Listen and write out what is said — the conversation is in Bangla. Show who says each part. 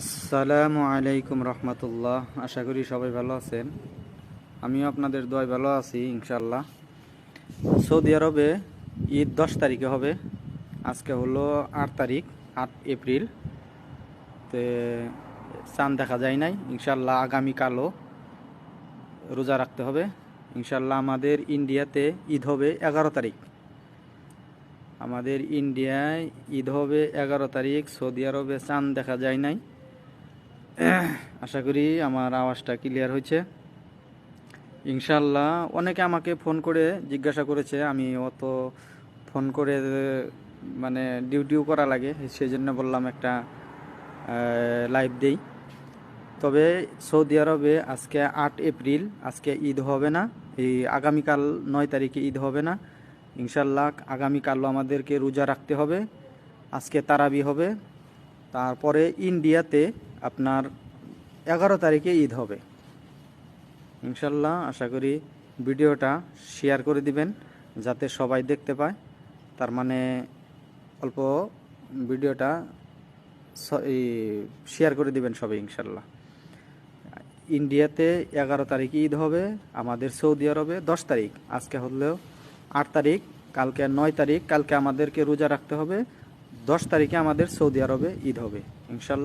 Speaker 1: আসসালামু আলাইকুম রহমতুল্লাহ। আশা করি সবাই ভালো আছেন। আমিও আপনাদের দয় ভালো আছি ইনশাল্লাহ সৌদি আরবে ঈদ দশ তারিখে হবে। আজকে হলো আট তারিখ, আট এপ্রিল। তে চাঁদ দেখা যায় নাই। ইনশাল্লাহ আগামীকালও রোজা রাখতে হবে। ইনশাল্লাহ আমাদের ইন্ডিয়াতে ঈদ হবে এগারো তারিখ। আমাদের ইন্ডিয়ায় ঈদ হবে এগারো তারিখ। সৌদি আরবে চাঁদ দেখা যায় নাই। আশা করি আমার আওয়াজটা ক্লিয়ার হয়েছে। ইনশাল্লাহ অনেকে আমাকে ফোন করে জিজ্ঞাসা করেছে, আমি অত ফোন করে মানে ডিউটিও করা লাগে সেই জন্য বললাম একটা লাইভ দেই। তবে সৌদি আরবে আজকে আট এপ্রিল, আজকে ঈদ হবে না, এই আগামীকাল নয় তারিখে ঈদ হবে না। ইনশাল্লাহ আগামীকালও আমাদেরকে রোজা রাখতে হবে, আজকে তারাবি হবে। তারপরে ইন্ডিয়াতে আপনার এগারো তারিখে ঈদ হবে। ইনশাল্লাহ আশা করি ভিডিওটা শেয়ার করে দিবেন, যাতে সবাই দেখতে পায়। তার মানে অল্প ভিডিওটা শেয়ার করে দিবেন সবাই ইনশাল্লাহ। ইন্ডিয়াতে এগারো তারিখে ঈদ হবে, আমাদের সৌদি আরবে দশ তারিখ। আজকে হলেও আট তারিখ, কালকে নয় তারিখ, কালকে আমাদেরকে রোজা রাখতে হবে, দশ তারিখে আমাদের সৌদি আরবে ঈদ হবে, ইনশাল্লাহ।